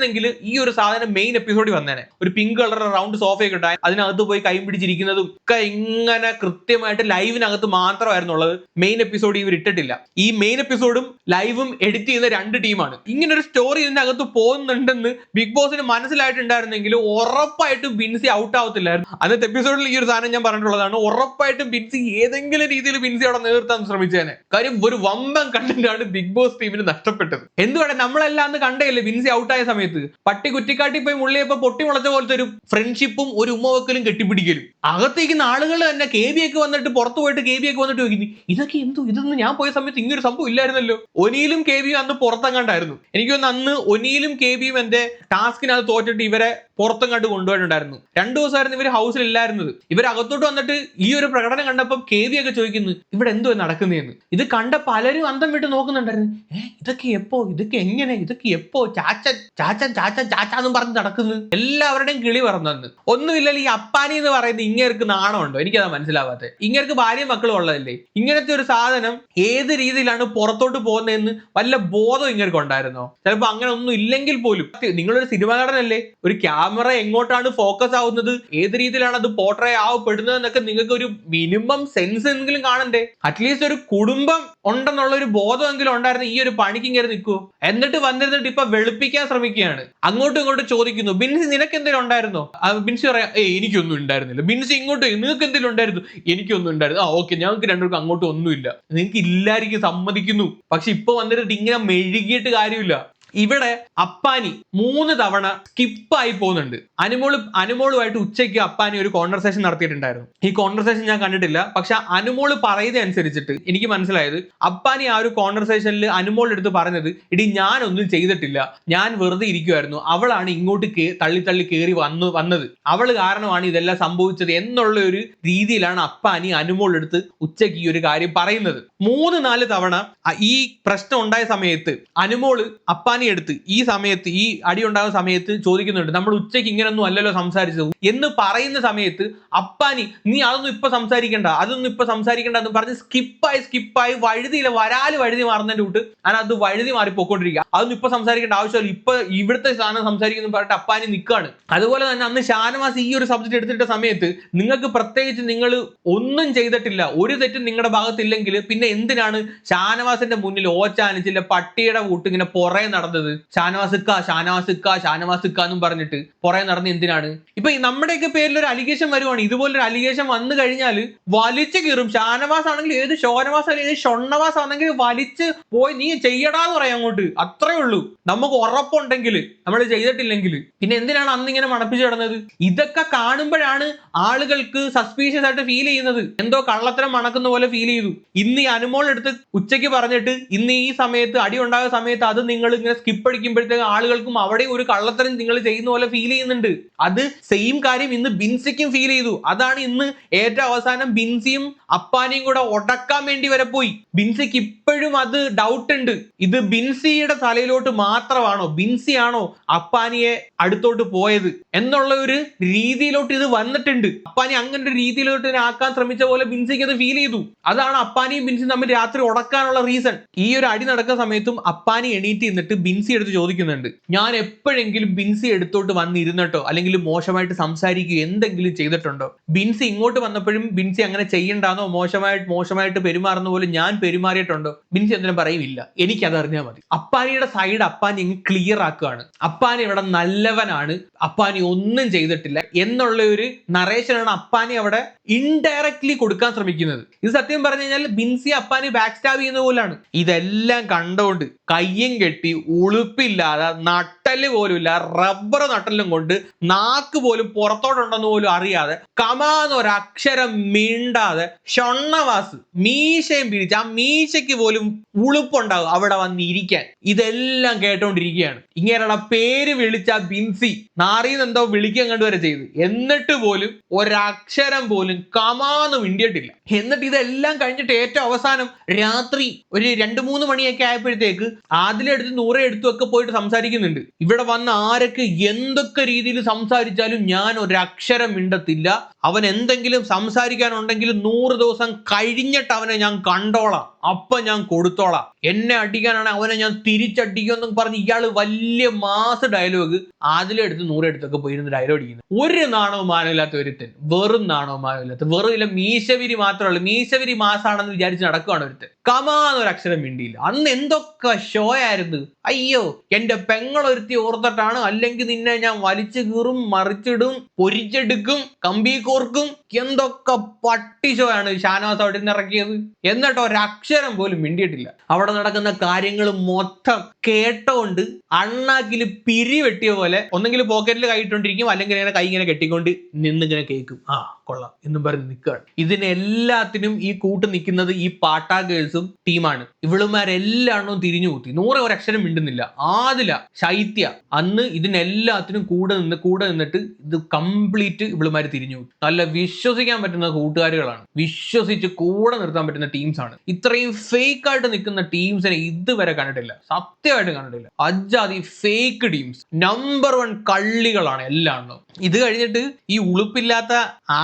ചെയ്തിരുന്നെങ്കിൽ ഈ ഒരു സാധനം മെയിൻ എപ്പിസോഡിൽ വന്നേനെ. ഒരു പിങ്ക് കളർ റൗണ്ട് സോഫയൊക്കെ ഉണ്ടായി അതിനകത്ത് പോയി കൈ പിടിച്ചിരിക്കുന്നതും ഒക്കെ ഇങ്ങനെ കൃത്യമായിട്ട് ലൈവിനകത്ത് മാത്രമായിരുന്നു ഉള്ളത്. മെയിൻ എപ്പിസോഡ് ഇവർ ഇട്ടിട്ടില്ല. ഈ മെയിൻ എപ്പിസോഡും ലൈവും എഡിറ്റ് ചെയ്യുന്ന രണ്ട് ടീമാണ് ഇങ്ങനെ ഒരു സ്റ്റോറി ഇതിനകത്ത് പോകുന്നുണ്ടെന്ന് ബിഗ് ബോസിന് മനസ്സിലായിട്ടുണ്ടായിരുന്നെങ്കിൽ ഉറപ്പായിട്ടും ബിൻസി ഔട്ട് ആവത്തില്ലായിരുന്നു. അന്നത്തെ എപ്പിസോഡിൽ ഈ ഒരു സാധനം ഞാൻ പറഞ്ഞിട്ടുള്ളതാണ്. ഉറപ്പായിട്ടും ബിൻസി ഏതെങ്കിലും രീതിയിൽ ബിൻസി അവിടെ നിർത്താൻ ശ്രമിച്ചേനെ. കാര്യം ഒരു വമ്പൻ കണ്ടന്റ് ആണ് ബിഗ് ബോസ് ടീമിന് നഷ്ടപ്പെട്ടത്. എന്തുവേണ്ട നമ്മളെല്ലാം അന്ന് കണ്ടേ ബിൻസി ഔട്ടായ സമയത്ത്? പട്ടി കുറ്റിക്കാട്ടി പോയി മുള്ളിയപ്പോ പൊട്ടി മുളച്ച പോലത്തെ ഒരു ഫ്രണ്ട്ഷിപ്പും ഒരു ഉമ്മ വെക്കലും കെട്ടിപ്പിടിക്കലും അകത്തേക്കുന്ന ആളുകൾ തന്നെ കെ ബി ഒക്കെ വന്നിട്ട് പുറത്തു പോയിട്ട് കെ ബി ഒക്കെ വന്നിട്ട് ചോദിക്കുന്നു ഇതൊക്കെ എന്തോ? ഇതൊന്നും ഞാൻ പോയ സമയത്ത് ഇങ്ങനൊരു സംഭവം ഇല്ലായിരുന്നല്ലോ? ഒനിയിലും കെ ബിയും അന്ന് പുറത്തങ്ങാണ്ടായിരുന്നു. എനിക്ക് തോന്നുന്നു അന്ന് ഒനിയിലും കെ ബിയും എന്റെ ടാസ്കിനകത്ത് തോറ്റിട്ട് ഇവരെ പുറത്തങ്ങാണ്ട് കൊണ്ടുപോയിട്ടുണ്ടായിരുന്നു. രണ്ടു ദിവസമായിരുന്നു ഇവർ ഹൗസിൽ ഇല്ലായിരുന്നത് ഇവർ അകത്തോട്ട് വന്നിട്ട് ഈ ഒരു പ്രകടനം കണ്ടപ്പോൾ കെ വി ഒക്കെ ചോദിക്കുന്നു ഇവിടെ എന്തോ നടക്കുന്നതെന്ന് ഇത് കണ്ട പലരും അന്തം വിട്ട് നോക്കുന്നുണ്ടായിരുന്നു. ഏ ഇതൊക്കെ എപ്പോ? ഇതൊക്കെ എങ്ങനെ? ഇതൊക്കെ എപ്പോ? ചാച്ച ചാച്ചൻ ചാച്ചൻ ചാച്ച എന്നും പറഞ്ഞ് നടക്കുന്നു എല്ലാവരുടെയും കിളി പറന്നു ഒന്നുമില്ലല്ലോ ഈ അപ്പാനി എന്ന് പറയുന്നത് ഇങ്ങേർക്ക് നാണമുണ്ടോ? എനിക്കതാ മനസ്സിലാവാത്തത് ഇങ്ങേർക്ക് ഭാര്യയും മക്കളും ഉള്ളതല്ലേ? ഇങ്ങനത്തെ ഒരു സാധനം ഏത് രീതിയിലാണ് പുറത്തോട്ട് പോകുന്നതെന്ന് വല്ല ബോധം ഇങ്ങേർക്ക് ഉണ്ടായിരുന്നോ ചിലപ്പോ അങ്ങനെ ഒന്നും ഇല്ലെങ്കിൽ പോലും. നിങ്ങളൊരു സിനിമ നടനല്ലേ? ഒരു ക്യാമറ എങ്ങോട്ടാണ് ഫോക്കസ് ആവുന്നത്? ഏത് രീതിയിലാണ് അത് പോർട്രേ ആവപ്പെടുന്നത് എന്നൊക്കെ നിങ്ങൾക്ക് ഒരു മിനിമം സെൻസ് എന്തെങ്കിലും കാണണ്ടേ അറ്റ്ലീസ്റ്റ് ഒരു കുടുംബം ഉണ്ടെന്നുള്ള ഒരു ബോധമെങ്കിലും ഉണ്ടായിരുന്ന ഈ ഒരു പണിക്ക് ഇങ്ങനെ നിൽക്കൂ. എന്നിട്ട് വന്നിരുന്നിട്ട് ഇപ്പൊ വെളുപ്പിക്കാൻ ശ്രമിക്കുകയാണ്. അങ്ങോട്ടും ഇങ്ങോട്ടും ചോദിക്കുന്നു ബിൻസി നിനക്ക് എന്തെങ്കിലും ഉണ്ടായിരുന്നോ? ബിൻസി പറയാം ഏ എനിക്കൊന്നും ഉണ്ടായിരുന്നില്ല. ബിൻസി ഇങ്ങോട്ട് നിങ്ങൾക്ക് എന്തെങ്കിലും ഉണ്ടായിരുന്നു? എനിക്കൊന്നും ഉണ്ടായിരുന്നു. ആ ഓക്കെ ഞങ്ങൾക്ക് രണ്ടുപേർക്കും അങ്ങോട്ടും ഒന്നുമില്ല. നിങ്ങൾക്ക് ഇല്ലായിരിക്കും സമ്മതിക്കുന്നു. പക്ഷെ ഇപ്പൊ വന്നിട്ട് ഇങ്ങനെ മെഴുകിയിട്ട് കാര്യമില്ല. ഇവിടെ അപ്പാനി മൂന്ന് തവണ സ്കിപ്പായി പോകുന്നുണ്ട്. അനുമോൾ അനുമോളുമായിട്ട് ഉച്ചയ്ക്ക് അപ്പാനി ഒരു കോൺവെർസേഷൻ നടത്തിയിട്ടുണ്ടായിരുന്നു. ഈ കോൺവെർസേഷൻ ഞാൻ കണ്ടിട്ടില്ല. പക്ഷെ അനുമോൾ പറയുന്നത് അനുസരിച്ചിട്ട് എനിക്ക് മനസ്സിലായത് അപ്പാനി ആ ഒരു കോൺവെർസേഷനിൽ അനുമോളുടെ അടുത്ത് പറഞ്ഞത് ഇടി ഞാനൊന്നും ചെയ്തിട്ടില്ല. ഞാൻ വെറുതെ ഇരിക്കുമായിരുന്നു അവളാണ് ഇങ്ങോട്ട് തള്ളി തള്ളി കയറി വന്നു വന്നത്. അവൾ കാരണമാണ് ഇതെല്ലാം സംഭവിച്ചത് എന്നുള്ള ഒരു രീതിയിലാണ് അപ്പാനി അനുമോളുടെ അടുത്ത് ഉച്ചയ്ക്ക് ഈ ഒരു കാര്യം പറയുന്നത്. മൂന്ന് നാല് തവണ ഈ പ്രശ്നം ഉണ്ടായ സമയത്ത് അനുമോൾ അപ്പാനി എടുത്ത് ഈ സമയത്ത് ഈ അടി ഉണ്ടാകുന്ന സമയത്ത് ചോദിക്കുന്നുണ്ട് നമ്മൾ ഉച്ചയ്ക്ക് ഇങ്ങനൊന്നും അല്ലല്ലോ സംസാരിച്ചത്? എന്ന് പറയുന്ന സമയത്ത് അപ്പാനി നീ അതൊന്നും ഇപ്പൊ സംസാരിക്കണ്ട അതൊന്നും ഇപ്പൊ സംസാരിക്കണ്ട എന്ന് പറഞ്ഞ് സ്കിപ്പായി സ്കിപ്പായി വഴുതിയില്ല വരാൽ വഴുതി മാറുന്നതിന്റെ കൂട്ട് അത് വഴുതി മാറി പോയിക്കൊണ്ടിരിക്കുക അതൊന്നും ഇപ്പൊ സംസാരിക്കേണ്ട ആവശ്യമില്ല. ഇപ്പൊ ഇവിടുത്തെ സാധനം സംസാരിക്കുന്നു പറഞ്ഞിട്ട് അപ്പാനി നിൽക്കുകയാണ് അതുപോലെ തന്നെ അന്ന് ഷാനവാസ് ഈ ഒരു സബ്ജക്ട് എടുത്തിട്ട സമയത്ത് നിങ്ങൾക്ക് പ്രത്യേകിച്ച് നിങ്ങൾ ഒന്നും ചെയ്തിട്ടില്ല. ഒരു തെറ്റും നിങ്ങളുടെ ഭാഗത്തില്ലെങ്കിൽ പിന്നെ എന്തിനാണ് ഷാനവാസിന്റെ മുന്നിൽ ഓച്ചാനിച്ചില്ല പട്ടിയുടെ കൂട്ട് ഇങ്ങനെ പുറകെ നടന്നത് ഷാനവാസിക്ക ഷാനവാസിക്ക ഷാനവാസിക്ക എന്നും പറഞ്ഞിട്ട് പുറകെ നടന്ന് എന്തിനാണ്? ഇപ്പൊ നമ്മുടെയൊക്കെ പേരിൽ ഒരു അലിഗേഷൻ വരുവാണ്. ഇതുപോലൊരു അലിഗേഷൻ വന്നു കഴിഞ്ഞാൽ വലിച്ചു കീറും. ഷാനവാസ് ആണെങ്കിൽ ഏത് ഷോനവാസ് അല്ലെങ്കിൽ ഏത് ഷൊണ്ണവാസ് ആണെങ്കിൽ വലിച്ച് പോയി നീ ചെയ്യടാന്ന് പറയാം അങ്ങോട്ട്. അത്രേ ഉള്ളൂ. നമുക്ക് ഉറപ്പുണ്ടെങ്കിൽ നമ്മൾ ചെയ്തിട്ടില്ലെങ്കിൽ. പിന്നെ എന്തിനാണ് അന്ന് ഇങ്ങനെ മണപ്പിച്ചു കിടന്നത്? ഇതൊക്കെ കാണുമ്പോഴാണ് ആളുകൾക്ക് സസ്പീഷ്യസ് ആയിട്ട് ഫീൽ ചെയ്യുന്നത്. എന്തോ കള്ളത്തരം മണക്കുന്ന പോലെ ഫീൽ ചെയ്തു. ഇന്ന് ഈ അനുമോൾ എടുത്ത് ഉച്ചയ്ക്ക് പറഞ്ഞിട്ട് ഇന്ന് ഈ സമയത്ത് അടി ഉണ്ടാകുന്ന സമയത്ത് അത് നിങ്ങൾ ഇങ്ങനെ സ്കിപ്പ് അടിക്കുമ്പോഴത്തേക്ക് ആളുകൾക്കും അവിടെ ഒരു കള്ളത്തരം നിങ്ങൾ ചെയ്യുന്ന പോലെ ഫീൽ ചെയ്യുന്നുണ്ട്. അത് സെയിം കാര്യം ഇന്ന് ബിൻസിക്കും ഫീൽ ചെയ്തു. അതാണ് ഇന്ന് ഏറ്റവും അവസാനം ബിൻസിയും അപ്പാനിയും കൂടെ ഉടക്കാൻ വേണ്ടി വരെ പോയി. ബിൻസിക്ക് ഇപ്പോഴും അത് ഡൗട്ട് ഉണ്ട്. ഇത് ബിൻസിയുടെ തലയിലോട്ട് മാത്രമാണോ ബിൻസിയാണോ അപ്പാനിയെ അടുത്തോട്ട് പോയത് എന്നുള്ള ഒരു രീതിയിലോട്ട് ഇത് വന്നിട്ടുണ്ട്. അപ്പാനി അങ്ങനെ ഒരു രീതിയിലോട്ട് ആക്കാൻ ശ്രമിച്ച പോലെ ബിൻസിക്ക് അത് ഫീൽ ചെയ്തു. അതാണ് അപ്പാനിയും ബിൻസിയും തമ്മിൽ രാത്രി ഉടക്കാനുള്ള റീസൺ ഈ ഒരു അടി നടക്കുന്ന സമയത്തും അപ്പാനി എണീറ്റ് നിന്നിട്ട് ബിൻസി എടുത്ത് ചോദിക്കുന്നുണ്ട്. ഞാൻ എപ്പോഴെങ്കിലും ബിൻസി എടുത്തോട്ട് വന്നിരുന്നിട്ടോ? അല്ലെങ്കിൽ മോശമായിട്ട് സംസാരിക്കുക എന്തെങ്കിലും ചെയ്തിട്ടുണ്ടോ? ബിൻസി ഇങ്ങോട്ട് വന്നപ്പോഴും ബിൻസി അങ്ങനെ ചെയ്യണ്ടാന്നോ? മോശമായിട്ട് മോശമായിട്ട് പെരുമാറുന്ന പോലെ ഞാൻ പെരുമാറിയിട്ടുണ്ടോ? ബിൻസി എന്തിനും പറയില്ല. എനിക്കത് അറിഞ്ഞാൽ മതി. അപ്പാനിയുടെ സൈഡ് അപ്പാനി ഇങ്ങ് ക്ലിയർ ആക്കുകയാണ്. അപ്പാനി ഇവിടെ നല്ലവനാണ്. അപ്പാനി ഒന്നും ചെയ്തിട്ടില്ല എന്നുള്ള ഒരു നറേഷനാണ് അപ്പാനി അവിടെ ഇൻഡയറക്ട്ലി കൊടുക്കാൻ ശ്രമിക്കുന്നത്. ഇത് സത്യം പറഞ്ഞു കഴിഞ്ഞാൽ ബിൻസി അപ്പാനി ബാക്ക് സ്റ്റാബ് ചെയ്യുന്ന പോലാണ്. ഇതെല്ലാം കണ്ടുകൊണ്ട് കയ്യും കെട്ടി ഉളുപ്പില്ലാതെ നട്ടൽ പോലും ഇല്ല റബ്ബർ നട്ടലും കൊണ്ട് നാക്ക് പോലും പുറത്തോട്ടുണ്ടെന്ന് പോലും അറിയാതെ കമാന്ന് ഒരക്ഷരം മിണ്ടാതെ ഷൊണ്ണവാസ് മീശയും പിരിച്ച് ആ മീശയ്ക്ക് പോലും ഉളുപ്പുണ്ടാവും അവിടെ വന്നിരിക്കാൻ. ഇതെല്ലാം കേട്ടോണ്ടിരിക്കുകയാണ്. ഇങ്ങനെയുള്ള പേര് വിളിച്ച ബിൻസി നാറിന്ന് എന്തോ വിളിക്കാൻ കണ്ടുവരെ ചെയ്ത്. എന്നിട്ട് പോലും ഒരക്ഷരം പോലും കമാന്ന് മിണ്ടിയിട്ടില്ല. എന്നിട്ട് ഇതെല്ലാം കഴിഞ്ഞിട്ട് ഏറ്റവും അവസാനം രാത്രി ഒരു രണ്ട് മൂന്ന് മണിയൊക്കെ ആയപ്പോഴത്തേക്ക് ആദിലെടുത്ത് നൂറെ എടുത്തും ഒക്കെ പോയിട്ട് സംസാരിക്കുന്നുണ്ട്. ഇവിടെ വന്ന ആരൊക്കെ എന്തൊക്കെ രീതിയിൽ സംസാരിച്ചാലും ഞാൻ ഒരക്ഷരം മിണ്ടത്തില്ല. അവൻ എന്തെങ്കിലും സംസാരിക്കാനുണ്ടെങ്കിൽ നൂറ് ദിവസം കഴിഞ്ഞിട്ട് അവനെ ഞാൻ കണ്ടോളാം. അപ്പൊ ഞാൻ കൊടുത്തോളാം. എന്നെ അടിക്കാനാണ് അവനെ ഞാൻ തിരിച്ചടിക്കുമെന്ന് പറഞ്ഞ് ഇയാൾ വലിയ മാസ് ഡയലോഗ് ആദിലെടുത്ത് നൂറെടുത്തൊക്കെ പോയിരുന്ന് ഡയലോഗ് അടിക്കുന്നത് ഒരു നാണവും മാനമില്ലാത്ത ഒരുത്തൻ വെറും നാണവും മാനമില്ലാത്ത വെറും ഇല്ല മീശവിരി മാത്രമല്ല മീശവിരി മാസാണെന്ന് വിചാരിച്ച് നടക്കുവാണ് ഒരുത്തൻ. കമാന്ന് ഒരു അക്ഷരം മിണ്ടിയില്ല. അന്ന് എന്തൊക്കെ ഷോ ആയിരുന്നു? അയ്യോ എന്റെ പെങ്ങളൊരുത്തി ഓർത്തിട്ടാണ്. അല്ലെങ്കിൽ നിന്നെ ഞാൻ വലിച്ചു കീറും മറിച്ചിടും പൊരിച്ചെടുക്കും കമ്പി കോർക്കും. എന്തൊക്കെ പട്ടി ഷോ ആണ് ഷാനവാസ് അവിടെ നിന്ന് ഇറക്കിയത്. എന്നിട്ട് ഒരക്ഷരം പോലും മിണ്ടിയിട്ടില്ല. അവിടെ നടക്കുന്ന കാര്യങ്ങൾ മൊത്തം കേട്ടോണ്ട് അണ്ണാക്കിൽ പിരി വെട്ടിയ പോലെ ഒന്നെങ്കിൽ പോക്കറ്റിൽ കൈയിട്ടോണ്ടിരിക്കും അല്ലെങ്കിൽ ഇങ്ങനെ കൈ ഇങ്ങനെ കെട്ടിക്കൊണ്ട് നിന്നിങ്ങനെ കേൾക്കും. ആ. കൊള്ളാം എന്നും പറഞ്ഞ് നിൽക്കുകയാണ്. ഇതിനെല്ലാത്തിനും ഈ കൂട്ട് നിൽക്കുന്നത് ഈ പാട്ടാ ഗേൾസും ടീമാണ്. ഇവളുമാരെല്ലാണോ തിരിഞ്ഞു കൂത്തി? നൂറ് അക്ഷരം മിണ്ടുന്നില്ല. ആദില ശൈത്യ അന്ന് ഇതിനെല്ലാത്തിനും കൂടെ നിന്ന് കൂടെ നിന്നിട്ട് ഇത് കംപ്ലീറ്റ് ഇവളുമാര് തിരിഞ്ഞു കൂത്തി. നല്ല വിശ്വസിക്കാൻ പറ്റുന്ന കൂട്ടുകാരികളാണ്. വിശ്വസിച്ച് കൂടെ നിർത്താൻ പറ്റുന്ന ടീംസ് ആണ് ഇത്രയും ഫേക്ക് ആയിട്ട് നിൽക്കുന്ന ടീംസിനെ ഇതുവരെ കണ്ടിട്ടില്ല. സത്യമായിട്ട് കണ്ടിട്ടില്ല. അജാതി ഫേക്ക് ടീംസ്. നമ്പർ വൺ കള്ളികളാണ് എല്ലാം. ഇത് കഴിഞ്ഞിട്ട് ഈ ഉളുപ്പില്ലാത്ത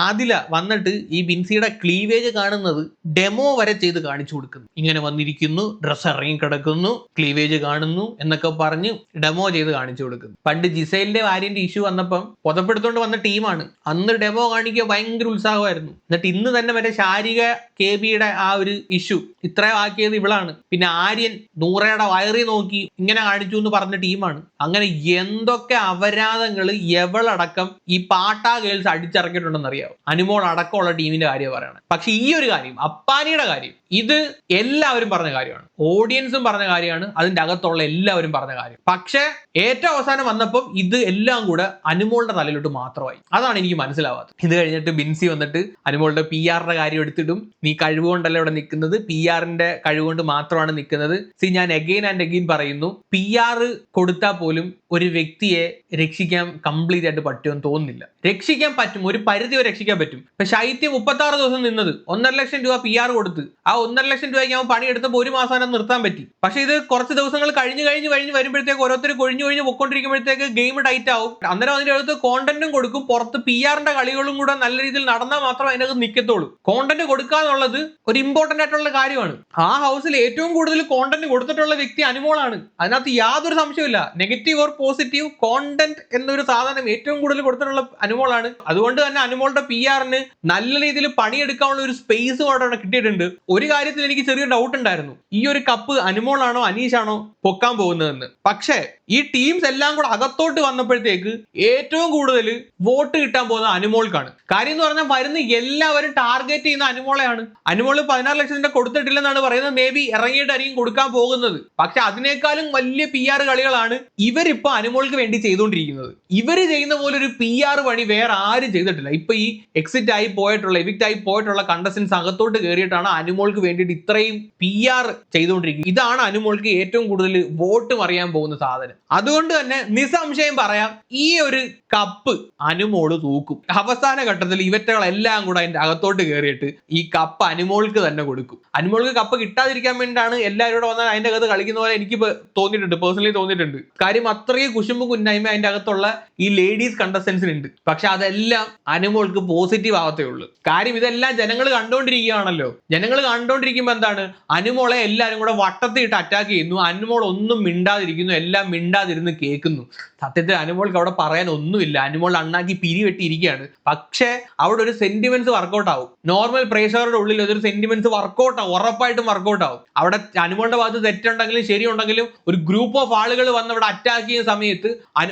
ആദില വന്നിട്ട് ഈ ബിൻസിയുടെ ക്ലീവേജ് കാണുന്നത് ഡെമോ വരെ ചെയ്ത് കാണിച്ചു കൊടുക്കുന്നു. ഇങ്ങനെ വന്നിരിക്കുന്നു ഡ്രസ്സ് ഇറങ്ങി കിടക്കുന്നു ക്ലീവേജ് കാണുന്നു എന്നൊക്കെ പറഞ്ഞ് ഡെമോ ചെയ്ത് കാണിച്ചു കൊടുക്കുന്നു. പണ്ട് ജിസൈലിന്റെ വാര്യന്റെ ഇഷ്യൂ വന്നപ്പം പുതപ്പെടുത്തോണ്ട് വന്ന ടീമാണ് അന്ന് ഡെമോ കാണിക്കുക ഭയങ്കര ഉത്സാഹമായിരുന്നു. എന്നിട്ട് ഇന്ന് തന്നെ മറ്റേ ശാരിക കെ ബിയുടെ ആ ഒരു ഇഷ്യൂ ഇത്രയും ആക്കിയത് ഇവളാണ്. പിന്നെ ആര്യൻ നൂറയുടെ വയറി നോക്കി ഇങ്ങനെ കാണിച്ചു എന്ന് പറഞ്ഞ ടീമാണ് അങ്ങനെ എന്തൊക്കെ അപരാധങ്ങൾ എവളടക്കം ഈ പാട്ടാ ഗേൾസ് അടിച്ചിറക്കിയിട്ടുണ്ടെന്ന് അറിയാവും അനുമോൾ അടക്കമുള്ള ടീമിന്റെ കാര്യം പറയണം. പക്ഷെ ഈ ഒരു കാര്യം അപ്പാനിയുടെ കാര്യം ഇത് എല്ലാവരും പറഞ്ഞ കാര്യമാണ്. ഓഡിയൻസും പറഞ്ഞ കാര്യമാണ്. അതിന്റെ അകത്തുള്ള എല്ലാവരും പറഞ്ഞ കാര്യം. പക്ഷേ ഏറ്റവും അവസാനം വന്നപ്പം ഇത് എല്ലാം കൂടെ അനുമോളുടെ തലയിലോട്ട് മാത്രമായി. അതാണ് എനിക്ക് മനസ്സിലാവാത്തത്. ഇത് കഴിഞ്ഞിട്ട് ബിൻസി വന്നിട്ട് അനുമോളുടെ പി ആറിന്റെ കാര്യം എടുത്തിടും. നീ കഴിവുകൊണ്ടല്ല ഇവിടെ നിൽക്കുന്നത്? പി ആറിന്റെ കഴിവുകൊണ്ട് മാത്രമാണ് നിൽക്കുന്നത്. സി ഞാൻ എഗെയിൻ ആൻഡ് എഗെയിൻ പറയുന്നു പി ആർ കൊടുത്താൽ പോലും ഒരു വ്യക്തിയെ രക്ഷിക്കാൻ കംപ്ലീറ്റ് ആയിട്ട് പറ്റുമെന്ന് തോന്നുന്നില്ല. രക്ഷിക്കാൻ പറ്റും. ഒരു പരിധി വരെ രക്ഷിക്കാൻ പറ്റും. ഇപ്പൊ ശൈത്യം മുപ്പത്തി ദിവസം നിന്നത്. ഒന്നര ലക്ഷം രൂപ പി ആർ കൊടുത്ത്. ആ ഒന്നര ലക്ഷം രൂപയ്ക്ക് അവൻ പണിയെടുത്തപ്പോൾ ഒരു മാസം അത് നിർത്താൻ പറ്റി. പക്ഷെ ഇത് കുറച്ച് ദിവസങ്ങൾ കഴിഞ്ഞ് കഴിഞ്ഞ് കഴിഞ്ഞ് വരുമ്പോഴത്തേക്ക് ഓരോരുത്തർ കൊഴിഞ്ഞു കഴിഞ്ഞ് പൊക്കോണ്ടിരിക്കുമ്പോഴത്തേക്ക് ഗെയിം ടൈറ്റ് ആവും. അന്നേരം അതിന്റെ അടുത്ത് കോണ്ടന്റും കൊടുക്കും. പുറത്ത് പി ആറിന്റെ കളികളും കൂടെ നല്ല രീതിയിൽ നടന്നാൽ മാത്രം അതിനകത്ത് നിൽക്കത്തുള്ളൂ കോണ്ടന്റ് കൊടുക്കുക എന്നുള്ളത് ഒരു ഇമ്പോർട്ടന്റ് ആയിട്ടുള്ള കാര്യമാണ്. ആ ഹൗസിൽ ഏറ്റവും കൂടുതൽ കോണ്ടന്റ് കൊടുത്തിട്ടുള്ള വ്യക്തി അനുമോളാണ്. അതിനകത്ത് യാതൊരു സംശയമില്ല നെഗറ്റീവ് ഓർ പോസിറ്റീവ് കോണ്ടന്റ് എന്നൊരു സാധനം ഏറ്റവും കൂടുതൽ കൊടുത്തിട്ടുള്ള അനുമോളാണ്. അതുകൊണ്ട് തന്നെ അനുമോളുടെ പി ആറിന് നല്ല രീതിയിൽ പണിയെടുക്കാനുള്ള ഒരു സ്പേസ് അവിടെ കിട്ടിയിട്ടുണ്ട്. ഒരു കാര്യത്തിൽ എനിക്ക് ചെറിയ ഡൗട്ട് ഉണ്ടായിരുന്നു. ഈ കപ്പ് അനുമോളാണോ അനീഷാണോ പൊക്കാൻ പോകുന്നതെന്ന്. പക്ഷേ ഈ ടീംസ് എല്ലാം കൂടെ അകത്തോട്ട് വന്നപ്പോഴത്തേക്ക് ഏറ്റവും കൂടുതൽ വോട്ട് കിട്ടാൻ പോകുന്ന അനുമോൾക്കാണ്. കാര്യം എന്ന് പറഞ്ഞാൽ വരുന്ന എല്ലാവരും ടാർഗറ്റ് ചെയ്യുന്ന അനുമോളെയാണ്. അനുമോൾ പതിനാറ് ലക്ഷത്തിന്റെ കൊടുത്തിട്ടില്ലെന്നാണ് പറയുന്നത്. മേ ബി ഇറങ്ങിയിട്ടായിരിക്കും കൊടുക്കാൻ പോകുന്നത്. പക്ഷെ അതിനേക്കാളും വലിയ പി ആർ കളികളാണ് ഇവരിപ്പോ അനുമോൾക്ക് വേണ്ടി ചെയ്തുകൊണ്ടിരിക്കുന്നത്. ഇവർ ചെയ്യുന്ന പോലെ ഒരു പി ആർ പണി വേറെ ആരും ചെയ്തിട്ടില്ല. ഇപ്പൊ ഈ എക്സിറ്റ് ആയി പോയിട്ടുള്ള എവിക്റ്റ് ആയി പോയിട്ടുള്ള കണ്ടസ്റ്റൻസ് അകത്തോട്ട് കയറിയിട്ടാണ് അനുമോൾക്ക് വേണ്ടിയിട്ട് ഇത്രയും പി ആർ ചെയ്തുകൊണ്ടിരിക്കുന്നത് ഇതാണ് അനുമോൾക്ക് ഏറ്റവും കൂടുതൽ വോട്ട് മറിയാൻ പോകുന്ന സാധനം. അതുകൊണ്ട് തന്നെ നിസ്സംശയം പറയാം ഈ ഒരു കപ്പ് അനുമോൾ തൂക്കും. അവസാന ഘട്ടത്തിൽ ഇവറ്റകളെല്ലാം കൂടെ അതിന്റെ അകത്തോട്ട് കയറിയിട്ട് ഈ കപ്പ് അനുമോൾക്ക് തന്നെ കൊടുക്കും. അനുമോൾക്ക് കപ്പ് കിട്ടാതിരിക്കാൻ വേണ്ടിയിട്ടാണ് എല്ലാവരും കൂടെ വന്നാൽ അതിന്റെ അകത്ത് കളിക്കുന്ന പോലെ എനിക്ക് തോന്നിയിട്ടുണ്ട് പേഴ്സണലി തോന്നിയിട്ടുണ്ട്. കാര്യം അത്രയും കുശുമ്പ് കുന്നായ്മ അതിന്റെ അകത്തുള്ള ഈ ലേഡീസ് കണ്ടസ്റ്റൻസിനുണ്ട് പക്ഷെ അതെല്ലാം അനുമോൾക്ക് പോസിറ്റീവ് ആവത്തേ ഉള്ളൂ. കാര്യം ഇതെല്ലാം ജനങ്ങൾ കണ്ടുകൊണ്ടിരിക്കുകയാണല്ലോ ജനങ്ങൾ കണ്ടുകൊണ്ടിരിക്കുമ്പോൾ എന്താണ്? അനുമോളെ എല്ലാവരും കൂടെ വട്ടത്തിട്ട് അറ്റാക്ക് ചെയ്യുന്നു. അനുമോൾ ഒന്നും മിണ്ടാതിരിക്കുന്നു. എല്ലാം മിണ്ടാതിരുന്ന് കേൾക്കുന്നു. സത്യത്തിൽ അനുമോൾക്ക് അവിടെ പറയാൻ ഒന്നുമില്ല. അനുമോൾ അണ്ണാക്കി പിരി വെട്ടിയിരിക്കുകയാണ്. പക്ഷേ അവിടെ ഒരു സെന്റിമെന്റ്സ് വർക്കൗട്ട് ആവും. നോർമൽ പ്രേക്ഷകരുടെ ഉള്ളിൽ ഒരു സെന്റിമെന്റ്സ് വർക്കൗട്ട് ആവും. ഉറപ്പായിട്ടും വർക്കൗട്ട് ആവും. അവിടെ അനുമോളുടെ ഭാഗത്ത് തെറ്റുണ്ടെങ്കിലും ശരിയുണ്ടെങ്കിലും ഒരു ഗ്രൂപ്പ് ഓഫ് ആളുകൾ വന്ന് അവിടെ അറ്റാക്ക് ചെയ്യുന്ന സമയത്ത്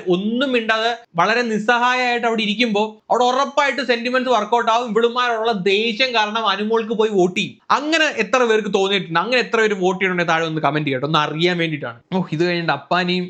ഒന്നും മിണ്ടാതെ വളരെ നിസ്സഹായമായിട്ട് അവിടെ ഇരിക്കുമ്പോൾ അവിടെ ഉറപ്പായിട്ട് സെന്റിമെന്റ്സ് വർക്കൗട്ട് ആവും. ഇവിടുമാരുള്ള ദേഷ്യം കാരണം അനുമോൾക്ക് പോയി വോട്ട് ചെയ്യും. അങ്ങനെ എത്ര പേർക്ക് തോന്നിയിട്ടുണ്ട്? അങ്ങനെ എത്ര പേര് വോട്ട് ചെയ്യണമെങ്കിൽ താഴെ ഒന്ന് കമന്റ് ചെയ്യട്ടെ. ഒന്ന് അറിയാൻ വേണ്ടിയിട്ടാണ്. ഓ ഇത് കഴിഞ്ഞിട്ട് അപ്പാനിയും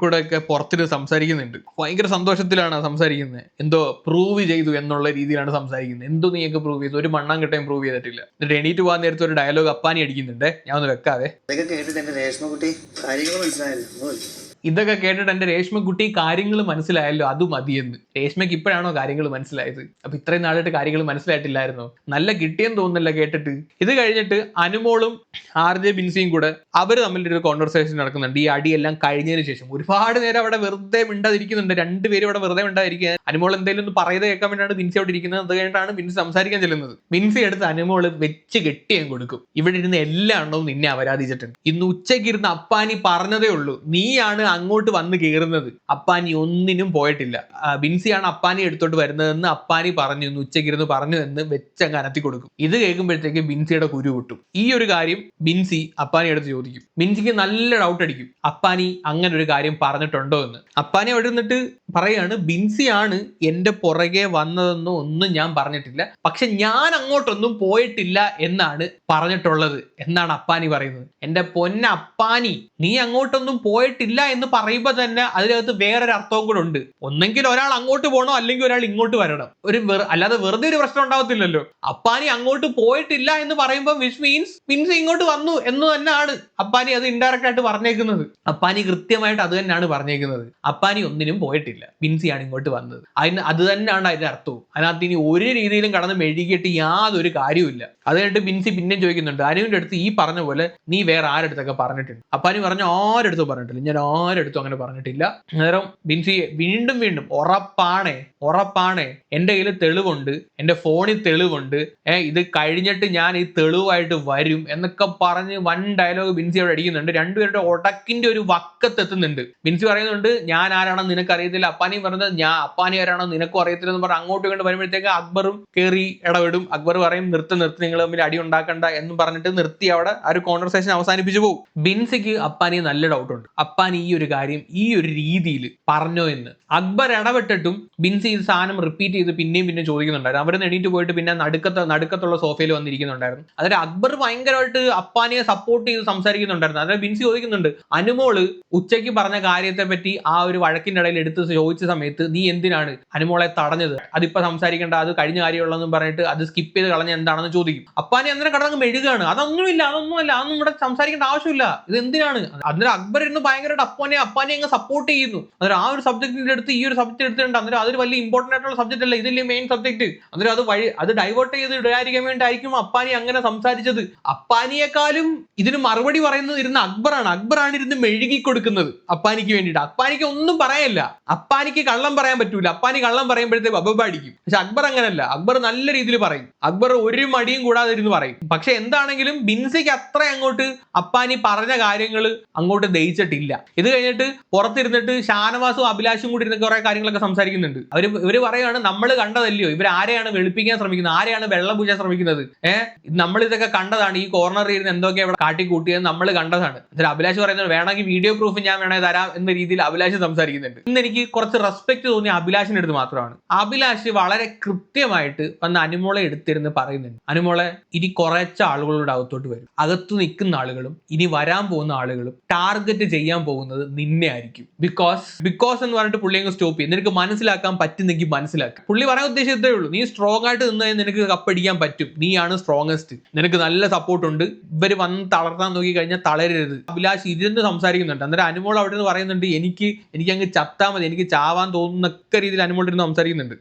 കൂടെ ഒക്കെ പുറത്തിട്ട് സംസാരിക്കുന്നുണ്ട്. ഭയങ്കര സന്തോഷത്തിലാണ് സംസാരിക്കുന്നത് എന്തോ പ്രൂവ് ചെയ്തു എന്നുള്ള രീതിയിലാണ് സംസാരിക്കുന്നത് എന്തോ നീയൊക്കെ പ്രൂവ് ചെയ്തു. ഒരു മണ്ണാൻ കിട്ടാൻ പ്രൂവ് ചെയ്തിട്ടില്ല. എന്നിട്ട് എണീറ്റ് പോകാൻ നേരത്തെ ഒരു ഡയലോഗ് അപ്പാനി അടിക്കുന്നുണ്ട്. ഞാൻ ഒന്ന് വെക്കാതെ കേട്ടിട്ട് എന്റെ രേഷ്മക്കുട്ടി കാര്യങ്ങൾ മനസ്സിലായല്ലോ. ഇതൊക്കെ കേട്ടിട്ട് എന്റെ രേഷ്മക്കുട്ടി കാര്യങ്ങൾ മനസ്സിലായല്ലോ അത് മതിയെന്ന്. രേഷ്മയ്ക്ക് ഇപ്പോഴാണോ കാര്യങ്ങൾ മനസ്സിലായത്? അപ്പൊ ഇത്രയും നാളായിട്ട് കാര്യങ്ങൾ മനസ്സിലായിട്ടില്ലായിരുന്നോ? നല്ല കിട്ടിയെന്ന് തോന്നുന്നില്ല കേട്ടിട്ട്? ഇത് കഴിഞ്ഞിട്ട് അനുമോളും ആർ ജെ ബിൻസിയും കൂടെ അവർ തമ്മിൽ ഒരു കോൺവെർസേഷൻ നടക്കുന്നുണ്ട്. ഈ അടിയെല്ലാം കഴിഞ്ഞതിന് ശേഷം. ഒരുപാട് നേരം അവിടെ വെറുതെ മിണ്ടാതിരിക്കുന്നുണ്ട്. രണ്ടുപേരും അവിടെ വെറുതെ മിണ്ടാതിരിക്കുക. അനുമോൾ എന്തെങ്കിലും ഒന്ന് പറയുന്നത് കേൾക്കാൻ വേണ്ടിയാണ് ബിൻസി അവിടെ ഇരിക്കുന്നത്. അത് കഴിഞ്ഞിട്ടാണ് ബിൻസി സംസാരിക്കാൻ ചെല്ലുന്നത്. ബിൻസി എടുത്ത് അനുമോൾ വെച്ച് കെട്ടിയാൻ കൊടുക്കും. ഇവിടെ ഇരുന്ന് എല്ലാ എണ്ണവും നിന്നെ അപരാധിച്ചിട്ടുണ്ട് ഇന്ന് ഉച്ചയ്ക്ക് ഇരുന്ന് അപ്പാനി പറഞ്ഞതേ ഉള്ളൂ. നീയാണ് അങ്ങോട്ട് വന്ന് കയറുന്നത് അപ്പാനി ഒന്നിനും പോയിട്ടില്ല. ബിൻസിയാണ് അപ്പാനി എടുത്തോട്ട് വരുന്നതെന്ന് അപ്പാനി പറഞ്ഞു എന്ന് ഉച്ചയ്ക്ക് ഇരുന്ന് പറഞ്ഞു എന്ന് വെച്ചങ്ങ് അനത്തി കൊടുക്കും. ഇത് കേൾക്കുമ്പോഴത്തേക്ക് ബിൻസിയുടെ കുരു കിട്ടും ഈ ഒരു കാര്യം ബിൻസി അപ്പാനി എടുത്ത് ചോദിക്കും. ബിൻസിക്ക് നല്ല ഡൗട്ട് അടിക്കും. അപ്പാനി അങ്ങനെ ഒരു കാര്യം പറഞ്ഞിട്ടുണ്ടോ എന്ന്. അപ്പാനി അവിടെ നിന്നിട്ട് പറയാണ് ബിൻസിയാണ് എന്റെ പുറകെ വന്നതെന്നോ ഒന്നും ഞാൻ പറഞ്ഞിട്ടില്ല. പക്ഷെ ഞാൻ അങ്ങോട്ടൊന്നും പോയിട്ടില്ല എന്നാണ് പറഞ്ഞിട്ടുള്ളത് എന്നാണ് അപ്പാനി പറയുന്നത്. എന്റെ പൊന്ന അപ്പാനി നീ അങ്ങോട്ടൊന്നും പോയിട്ടില്ല എന്ന് പറയുമ്പോൾ തന്നെ അതിനകത്ത് വേറൊരു അർത്ഥവും കൂടെ ഉണ്ട്. ഒന്നെങ്കിൽ ഒരാൾ അങ്ങോട്ട് പോകണോ അല്ലെങ്കിൽ ഒരാൾ ഇങ്ങോട്ട് വരണം. ഒരു അല്ലാതെ വെറുതെ ഒരു പ്രശ്നം ഉണ്ടാവത്തില്ലല്ലോ. അപ്പാനി അങ്ങോട്ട് പോയിട്ടില്ല എന്ന് പറയുമ്പോൾ വിച്ച് മീൻസ് മീൻസ് ഇങ്ങോട്ട് വന്നു എന്ന് തന്നെയാണ് അപ്പാനി അത് ഇൻഡയറക്റ്റ് ആയിട്ട് പറഞ്ഞേക്കുന്നത്. അപ്പാനി കൃത്യമായിട്ട് അത് തന്നെയാണ് പറഞ്ഞേക്കുന്നത്. അപ്പാനി ഒന്നിനും പോയിട്ടില്ല. ബിൻസിയാണ് ഇങ്ങോട്ട് വന്നത്. അതിന് അത് തന്നെയാണ് അതിന്റെ അർത്ഥവും. അതിനകത്ത് ഇനി ഒരു രീതിയിലും കടന്ന് മെഴുകിയിട്ട് യാതൊരു കാര്യവുമില്ല അത് കഴിഞ്ഞിട്ട് ബിൻസി പിന്നെയും ചോദിക്കുന്നുണ്ട് അനുവിന്റെ അടുത്ത് ഈ പറഞ്ഞ പോലെ നീ വേറെ ആരടുത്തൊക്കെ പറഞ്ഞിട്ടുണ്ട്? അപ്പാനി പറഞ്ഞു ആരടുത്തും പറഞ്ഞിട്ടില്ല. ഞാൻ ആരടുത്തും അങ്ങനെ പറഞ്ഞിട്ടില്ല. അന്നേരം ബിൻസി വീണ്ടും വീണ്ടും ഉറപ്പാണേ ഉറപ്പാണേ. എന്റെ കയ്യിൽ തെളിവുണ്ട്. എന്റെ ഫോണിൽ തെളിവുണ്ട്. ഏഹ് ഇത് കഴിഞ്ഞിട്ട് ഞാൻ ഈ തെളിവായിട്ട് വരും എന്നൊക്കെ പറഞ്ഞ് വൺ ഡയലോഗ് ബിൻസി അവിടെ അടിക്കുന്നുണ്ട്. രണ്ടുപേരുടെ ഉടക്കിന്റെ ഒരു വക്കത്ത് എത്തുന്നുണ്ട്. ബിൻസി പറയുന്നുണ്ട് ഞാൻ ആരാണെന്ന് നിനക്ക് അറിയത്തില്ല അപ്പാനെയും പറഞ്ഞത് ഞാൻ അപ്പാനെ ആരാണോ നിനക്കും അറിയത്തില്ല എന്ന് പറഞ്ഞ് അങ്ങോട്ടും ഇങ്ങോട്ട് വരുമ്പോഴത്തേക്ക് അക്ബറും കയറി ഇടപെടും. അക്ബർ പറയും നിർത്ത് നിർത്ത് നിങ്ങൾ തമ്മിൽ അടി ഉണ്ടാക്കണ്ട എന്ന് പറഞ്ഞിട്ട് നിർത്തി അവിടെ ആ ഒരു കോൺവെർസേഷൻ അവസാനിപ്പിച്ചു പോകും. ബിൻസിക്ക് അപ്പാനെ നല്ല ഡൗട്ട് ഉണ്ട്. അപ്പാൻ ഈ ഒരു കാര്യം ഈ ഒരു രീതിയിൽ പറഞ്ഞോ എന്ന്. അക്ബർ ഇടപെട്ടിട്ടും ബിൻസി ഈ സാധനം റിപ്പീറ്റ് ചെയ്ത് പിന്നെയും പിന്നെ ചോദിക്കുന്നുണ്ടായിരുന്നു. അവിടെ നെടിയിട്ട് പോയിട്ട് പിന്നെ നടുക്കത്ത് നടുക്കത്തുള്ള സോഫയിൽ വന്നിരിക്കുന്നുണ്ടായിരുന്നു. അതായത് അക്ബർ ഭയങ്കരമായിട്ട് അപ്പാനെ സപ്പോർട്ട് ചെയ്ത് സംസാരിക്കുന്നുണ്ടായിരുന്നു. അതായത് ബിൻസി ചോദിക്കുന്നുണ്ട് അനുമോൾ ഉച്ചയ്ക്ക് പറഞ്ഞ കാര്യത്തെ പറ്റി ആ ഒരു വഴക്കിന്റെ ഇടയിൽ എടുത്ത് ചോദിച്ച സമയത്ത് നീ എന്തിനാണ് അനുമോളെ തടഞ്ഞത്? അതിപ്പോ സംസാരിക്കേണ്ട അത് കഴിഞ്ഞ കാര്യമുള്ളതെന്ന് പറഞ്ഞിട്ട് അത് സ്കിപ്പ് ചെയ്ത് കളഞ്ഞ എന്താണെന്ന് ചോദിക്കും. അപ്പാനെ അന്നേരം കടന്നങ്ങ് മെഴുകാണ്. അതൊന്നുമില്ല അതൊന്നുമല്ല അതൊന്നും ഇവിടെ സംസാരിക്കേണ്ട ആവശ്യമില്ല. ഇത് എന്തിനാണ്? അന്നേരം അക്ബർ ഇരുന്ന് ഭയങ്കരമായിട്ട് അപ്പാനി അപ്പാനെ അങ്ങ് സപ്പോർട്ട് ചെയ്യുന്നു. അന്നേരം ആ ഒരു സബ്ജക്റ്റിന്റെ അടുത്ത് ഈ ഒരു സബ്ജക്ട് എടുത്തിട്ടുണ്ട്. അന്നേരം അതൊരു വലിയ ഇമ്പോർട്ടന്റ് ആയിട്ടുള്ള സബ്ജക്ട് അല്ല. ഇതില്ലേ മെയിൻ സബ്ജക്ട് അന്നേരം അത് വഴി അത് ഡൈവേർട്ട് ചെയ്ത് ഇടാതിരിക്കാൻ വേണ്ടിയായിരിക്കും അപ്പാനി അങ്ങനെ സംസാരിച്ചത്. അപ്പാനിയെക്കാളും ഇതിന് മറുപടി പറയുന്നത് ഇരുന്ന അക്ബറാണ്. അക്ബറാണ് ഇരുന്ന് മെഴുകി കൊടുക്കുന്നത് അപ്പാനിക്ക് വേണ്ടിയിട്ട്. അപ്പാനിക്ക് ഒന്നും പറയാനില്ല. അപ്പാനിക്ക് കള്ളം പറയാൻ പറ്റൂല. അപ്പാനി കള്ളം പറയുമ്പോഴത്തേക്ക് അബബാടിക്കും പക്ഷെ അക്ബർ അങ്ങനല്ല. അക്ബർ നല്ല രീതിയിൽ പറയും. അക്ബർ ഒരു മടിയും കൂടാതെ ഇരുന്ന് പറയും. പക്ഷെ എന്താണെങ്കിലും ബിൻസിക്ക് അത്ര അങ്ങോട്ട് അപ്പാനി പറഞ്ഞ കാര്യങ്ങൾ അങ്ങോട്ട് ദഹിച്ചിട്ടില്ല. ഇത് കഴിഞ്ഞിട്ട് പുറത്തിരുന്നിട്ട് ഷാനവാസും അഭിലാഷും കൂടി ഇരുന്ന കുറെ കാര്യങ്ങളൊക്കെ സംസാരിക്കുന്നുണ്ട്. അവർ ഇവർ പറയുകയാണ് നമ്മൾ കണ്ടതല്ലയോ? ഇവർ ആരെയാണ് വെളുപ്പിക്കാൻ ശ്രമിക്കുന്നത്? ആരെയാണ് വെള്ളം പൂശാൻ ശ്രമിക്കുന്നത്? ഏഹ് നമ്മൾ ഇതൊക്കെ കണ്ടതാണ്. ഈ കോർണറിൽ ഇരുന്ന് എന്തൊക്കെ ഇവിടെ കാട്ടിക്കൂട്ടിയത് നമ്മൾ കണ്ടതാണ്. അഭിലാഷ് പറയുന്നത് വേണമെങ്കിൽ വീഡിയോ പ്രൂഫ് ഞാൻ വേണേ തരാം എന്ന രീതിയിൽ അഭിലാഷ് സംസാരിക്കുന്നുണ്ട്. ഇന്ന് എനിക്ക് കുറച്ച് റെസ്പെക്ട് തോന്നിയ അഭിലാഷിന്റെ അടുത്ത് മാത്രമാണ്. അഭിലാഷ് വളരെ കൃത്യമായിട്ട് വന്ന് അനുമോളെ എടുത്തിരുന്ന് പറയുന്നുണ്ട്. അനുമോളെ ഇനി കുറച്ച് ആളുകളുടെ അകത്തോട്ട് വരും. അകത്ത് നിൽക്കുന്ന ആളുകളും ഇനി വരാൻ പോകുന്ന ആളുകളും ടാർഗറ്റ് ചെയ്യാൻ പോകുന്നത് നിന്നെ ആയിരിക്കും. ബിക്കോസ് ബിക്കോസ് എന്ന് പറഞ്ഞിട്ട് പുള്ളി അങ്ങ് സ്റ്റോപ്പ് ചെയ്യും. നിനക്ക് മനസ്സിലാക്കാൻ പറ്റുന്നെങ്കിൽ മനസ്സിലാക്കുക പുള്ളി പറയാൻ ഉദ്ദേശിച്ചതേ ഉള്ളൂ. നീ സ്ട്രോങ് ആയിട്ട് നിന്ന് നിനക്ക് കപ്പടിക്കാൻ പറ്റും. നീയാണ് സ്ട്രോങ്ങസ്റ്റ് നിനക്ക് നല്ല സപ്പോർട്ട് ഉണ്ട്. ഇവർ വന്ന് തളർത്താൻ നോക്കി കഴിഞ്ഞാൽ തളരരുത്. അഭിലാഷ് ഇരുന്ന് സംസാരിക്കുന്നുണ്ട്. അന്നേരം അനുമോൾ അവിടെ നിന്ന് പറയുന്നുണ്ട് എനിക്ക് എനിക്ക് അങ്ങ് ചത്താൽ മതി. എനിക്ക് ചാവാൻ തോന്നുന്നൊക്കെ രീതിയിൽ അനുമോൾ ഇരുന്ന് സംസാരിക്കുന്നുണ്ട്.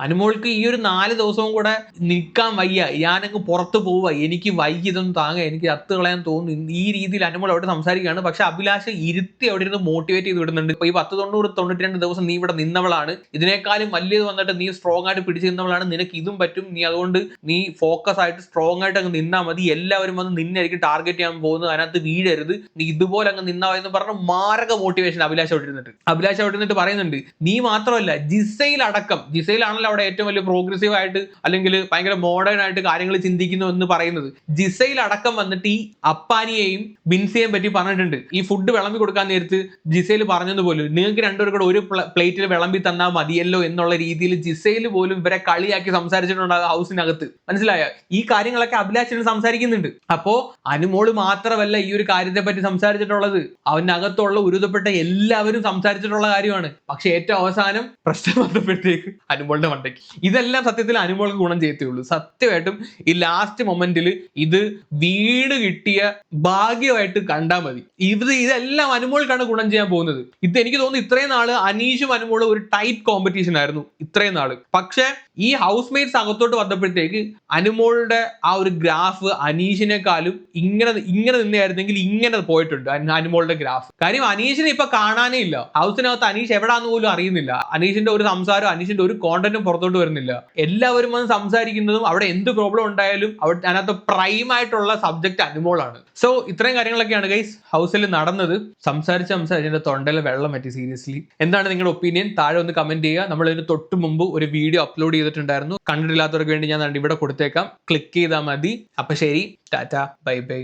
അനുമോൾക്ക് ഈ ഒരു നാല് ദിവസവും കൂടെ നിൽക്കാൻ വയ്യ. ഞാനങ്ങ് പുറത്തു പോവുക. എനിക്ക് വയ്യ ഇതൊന്നും താങ്ങുക. എനിക്ക് അത്ത് കളയാൻ തോന്നുന്നു. ഈ രീതിയിൽ അനുമോൾ അവിടെ സംസാരിക്കുകയാണ്. പക്ഷെ അഭിലാഷ് ഇരുത്തി അവിടെ ഇരുന്ന് മോട്ടിവേറ്റ് ചെയ്ത് വിടുന്നുണ്ട്. ഇപ്പൊ ഈ പത്ത് തൊണ്ണൂറ് തൊണ്ണൂറ്റി രണ്ട് ദിവസം നീ ഇവിടെ നിന്നവളാണ്. ഇതിനേക്കാളും വലിയത് വന്നിട്ട് നീ സ്ട്രോങ് ആയിട്ട് പിടിച്ച് നിന്നവളാണ്. നിനക്ക് ഇതും പറ്റും. നീ അതുകൊണ്ട് നീ ഫോക്കസ് ആയിട്ട് സ്ട്രോങ് ആയിട്ട് അങ്ങ് നിന്നാൽ മതി. എല്ലാവരും വന്ന് നിന്നായിരിക്കും ടാർഗറ്റ് ചെയ്യാൻ പോകുന്നത്. അതിനകത്ത് വീഴരുത്. നീ ഇതുപോലെ അങ്ങ് നിന്നാ എന്ന് പറഞ്ഞ മാരക മോട്ടിവേഷൻ അഭിലാഷ് അവിടെ ഇരുന്നിട്ട്. അഭിലാഷ് അവിടെ ഇരുന്നിട്ട് പറയുന്നുണ്ട് നീ മാത്രമല്ല ജിസയിൽ അടക്കം ജിസയിലാണല്ലോ അവിടെ ഏറ്റവും വലിയ പ്രോഗ്രസീവ് ആയിട്ട് അല്ലെങ്കിൽ ഭയങ്കര മോഡേൺ ആയിട്ട് കാര്യങ്ങൾ ചിന്തിക്കുന്നു എന്ന് പറയുന്നത്. ജിസയിൽ അടക്കം വന്നിട്ട് ഈ അപ്പാനിയെയും ബിൻസിയെയും പറ്റി പറഞ്ഞിട്ടുണ്ട്. ഈ ഫുഡ് വിളമ്പി കൊടുക്കാൻ നേരത്ത് ജിസയിൽ പറഞ്ഞതുപോലെ നിങ്ങൾക്ക് രണ്ടുപേരും കൂടെ ഒരു പ്ലേറ്റിൽ വിളമ്പി തന്നാൽ മതിയല്ലോ എന്നുള്ള രീതിയിൽ ജിസയിൽ പോലും ഇവരെ കളിയാക്കി സംസാരിച്ചിട്ടുണ്ടാകും ഹൗസിനകത്ത്. മനസ്സിലായ? ഈ കാര്യങ്ങളൊക്കെ അഭിലാഷിന് സംസാരിക്കുന്നുണ്ട്. അപ്പോ അനുമോൾ മാത്രമല്ല ഈ ഒരു കാര്യത്തെ പറ്റി സംസാരിച്ചിട്ടുള്ളത്. അവനകത്തുള്ള ഉരുതപ്പെട്ട എല്ലാവരും സംസാരിച്ചിട്ടുള്ള കാര്യമാണ്. പക്ഷെ ഏറ്റവും അവസാനം പ്രശ്നം വന്നപ്പോഴത്തേക്ക് അനുമോളുടെ മണ്ടയ്ക്ക്. ഇതെല്ലാം സത്യത്തിൽ അനുമോൾക്ക് ഗുണം ചെയ്യത്തുള്ളൂ സത്യമായിട്ടും ഈ ലാസ്റ്റ് മൊമെന്റിൽ ഇത് വീട് കിട്ടിയ ഭാഗ്യമായിട്ട് കണ്ടാൽ മതി. ഇത് ഇതെല്ലാം അനുമോൾക്കാണ് ഗുണം ചെയ്യാൻ പോകുന്നത്. ഇത് എനിക്ക് തോന്നുന്നു ഇത്രയും നാൾ അനീഷും അനുമോളും ഒരു ടൈറ്റ് കോമ്പറ്റീഷൻ ആയിരുന്നു ഇത്രയും നാൾ. പക്ഷെ ഈ ഹൗസ് മെയ്റ്റ്സ് അകത്തോട്ട് വന്നപ്പോഴത്തേക്ക് അനുമോളുടെ ആ ഒരു ഗ്രാഫ് അനീഷിനെക്കാളും ഇങ്ങനെ ഇങ്ങനെ നിന്നായിരുന്നെങ്കിൽ ഇങ്ങനെ പോയിട്ടുണ്ട് അനുമോളുടെ ഗ്രാഫ് കാര്യം അനീഷിനെ ഇപ്പൊ കാണാനേ ഇല്ല. ഹൗസിനകത്ത് അനീഷ് എവിടാന്ന് പോലും അറിയുന്നില്ല. അനീഷിന്റെ ഒരു സംസാരം അനീഷിന്റെ ഒരു കോണ്ടന്റും പുറത്തോട്ട് വരുന്നില്ല. എല്ലാവരും വന്ന് സംസാരിക്കുന്നതും അവിടെ എന്ത് പ്രോബ്ലം ഉണ്ടായാലും അവിടെ അതിനകത്ത് പ്രൈം ആയിട്ടുള്ള സബ്ജക്ട് അനുമോളാണ് സോ ഇത്രയും കാര്യങ്ങളൊക്കെയാണ് ഗൈസ് ഹൗസിൽ നടന്നത്. സംസാരിച്ച് സംസാരിച്ച് എന്റെ തൊണ്ടയിൽ വെള്ളം പറ്റി സീരിയസ്ലി എന്താണ് നിങ്ങളുടെ ഒപ്പീനിയൻ താഴെ ഒന്ന് കമന്റ് ചെയ്യുക. നമ്മൾ ഇതിന് തൊട്ട് മുമ്പ് ഒരു വീഡിയോ അപ്ലോഡ് ചെയ്തിട്ടുണ്ടായിരുന്നു. കണ്ടിട്ടില്ലാത്തവർക്ക് വേണ്ടി ഞാൻ ഇവിടെ കൊടുത്തേക്കാം. ക്ലിക്ക് ചെയ്താൽ മതി. അപ്പൊ ശരി. Tata bye bye